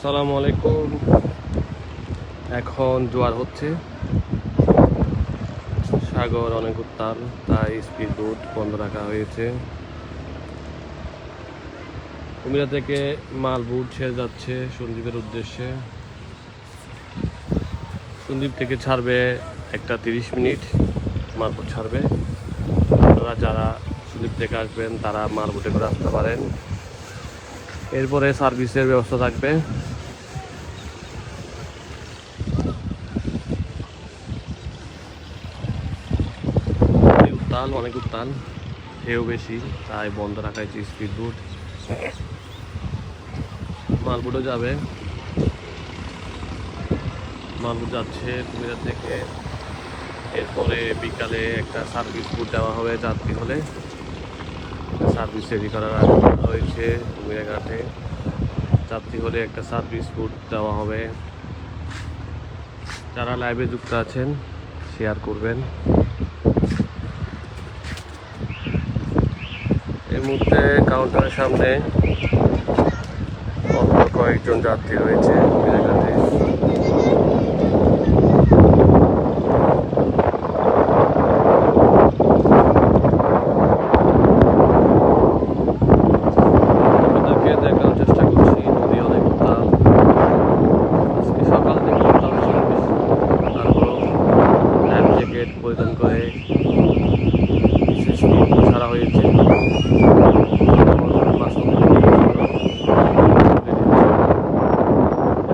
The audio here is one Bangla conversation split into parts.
আসসালামু আলাইকুম। এখন জোয়ার হচ্ছে। সাগর অনেক উত্তাল, তাই স্পিড বোট বন্ধ রাখা হয়েছে। কুমিরা থেকে মাল বুট ছেড়ে যাচ্ছে সন্দীপের উদ্দেশ্যে। সন্দীপ থেকে ছাড়বে একটা তিরিশ মিনিট, মালবোট ছাড়বে। আপনারা যারা সন্দীপ থেকে আসবেন, তারা মালবোটে করে আসতে পারেন। এরপরে সার্ভিসের ব্যবস্থা থাকবে অনেক উত্তাল, অনেক উত্তাল। ঢেউ বেশি, তাই বন্ধ রাখা হয়েছে স্পিড বোট মালবোটও যাবে। মালবোট যাচ্ছে কুমিরা থেকে। এরপরে বিকালে একটা সার্ভিস বোট দেওয়া হবে যাত্রী হলে। সার্ভিস রেডি করা হয়েছে কুমিরা ঘাটে। যাত্রী হলে একটা সার্ভিস ফুড দেওয়া হবে। যারা লাইভে যুক্ত আছেন শেয়ার করবেন। এই মুহূর্তে কাউন্টারের সামনে অল্প কয়েকজন যাত্রী রয়েছে কুমিরা ঘাটে আপনাদেরকে দেখানোর চেষ্টা করছি নদী অনেক উত্তাল আজকে সকাল থেকে উত্তাল ছিল বেশি। তারপরও লাইফ জ্যাকেট পরিধান করে বিশেষ নিয়ম ছাড়া হয়েছে বাস থেকে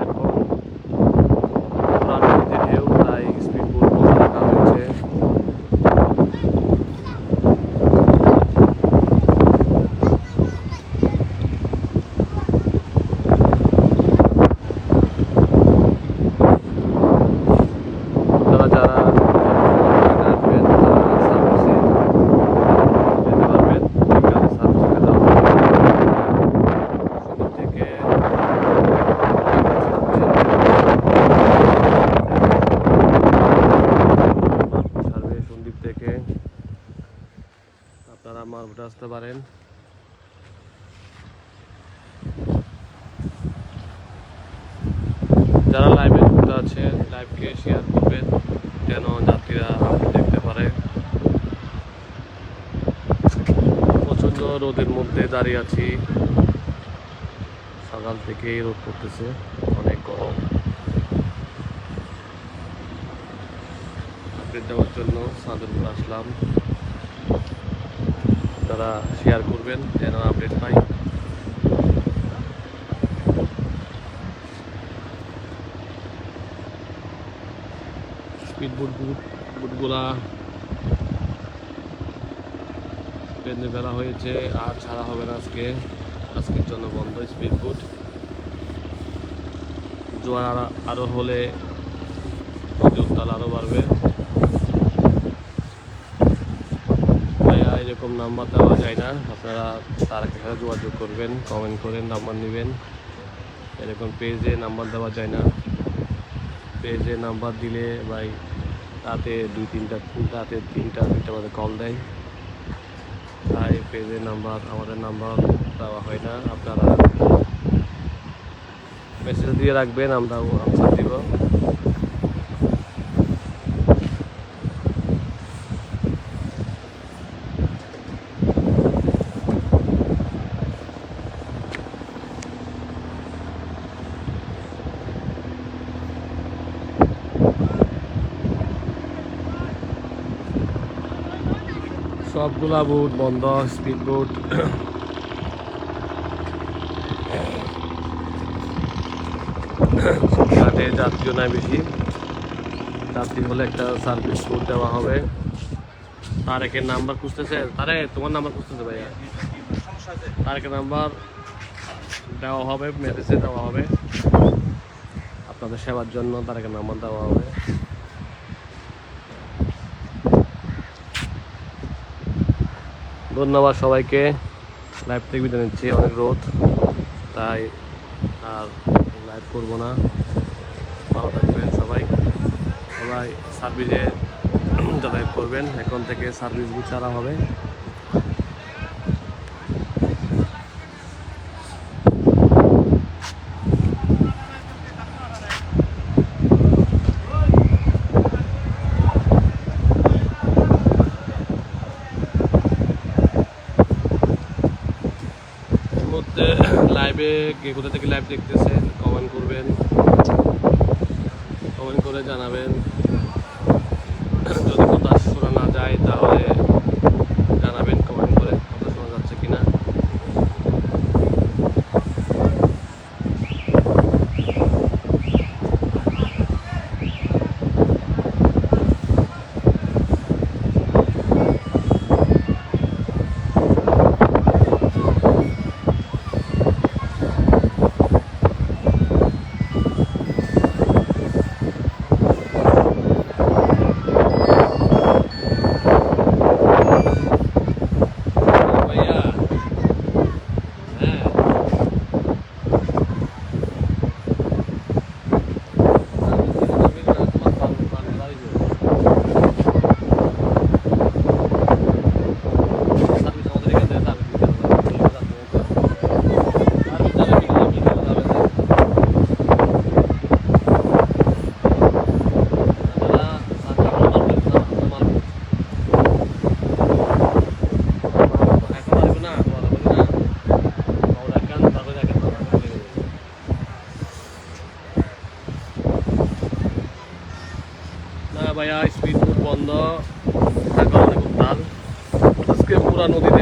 এখন নদীতে ঢেউ তাই স্পিড বোট রাখা হয়েছে তারা যারা আসবেন তারা সার্ভিসে যেতে পারবেন বিকালে সার্ভিসে যাওয়া সুন্দর থেকে সার্ভে সন্দীপ থেকে আপনারা মারভুটে আসতে পারেন। যারা লাইভে যুক্ত আছে লাইভকে শেয়ার করবেন, যেন যাত্রীরা দেখতে পারে। প্রচণ্ড রোদের মধ্যে দাঁড়িয়ে আছি। সকাল থেকেই রোদ পড়তেছে, অনেক গরম। আপডেট দেওয়ার জন্য সাদরপুর আসলাম। তারা শেয়ার করবেন যেন আপডেট পাই। স্পিড বুট বুট বুটগুলা বেঁধে ফেলা হয়েছে, আর ছাড়া হবে না আজকে। আজকের জন্য বন্ধ স্পিড বুট জোয়ার আরা- আরও হলে নদী উত্তাল আরও বাড়বে ভাইয়া এরকম নাম্বার দেওয়া যায় না। আপনারা তার সাথে যোগাযোগ করবেন কমেন্ট করেন নাম্বার নেবেন। এরকম পেজে নাম্বার দেওয়া যায় না। পেজে নাম্বার দিলে ভাই রাতে দুই তিনটা, রাতে তিনটা তিনটা বাজে কল দেয়। তাই পেজের নাম্বার, আমাদের নাম্বার দেওয়া হয় না। আপনারা মেসেজ দিয়ে রাখবেন আমরা আনসার দিব। সবগুলা বুট বন্ধ স্পিড বুট ঘাটে যাত্রীও নাই বেশি। যাত্রী হলে একটা সার্ভিস বুট দেওয়া হবে। তারেকের নাম্বার খুঁজতেছে। তারে, তোমার নাম্বার খুঁজতেছে ভাইয়া? তারেকের নাম্বার দেওয়া হবে, মেসেজে দেওয়া হবে। আপনাদের সেবার জন্য তারেকের নাম্বার দেওয়া হবে। ধন্যবাদ সবাইকে। লাইভ থেকে বিদায় নিচ্ছি, অনেক রোদ। তাই আর লাইভ করব না। ভালো থাকবেন সবাই। সবাই সার্ভিসে যাতায়াত করবেন। এখন থেকে সার্ভিসগুলো চারা হবে। মুহূর্তে লাইভে কে কোথা থেকে লাইভ দেখতেছেন, কমেন্ট করবেন। কমেন্ট করে জানাবেন। যদি কোথাও শোনা না যায়, তাহলে জানাবেন কমেন্ট করে কথা শোনা যাচ্ছে কিনা ভাইয়া হ্যাঁ না ভাইয়া স্পিড বোট বন্ধ থাকা অনেক উত্তাল। আজকে পুরা নদীতে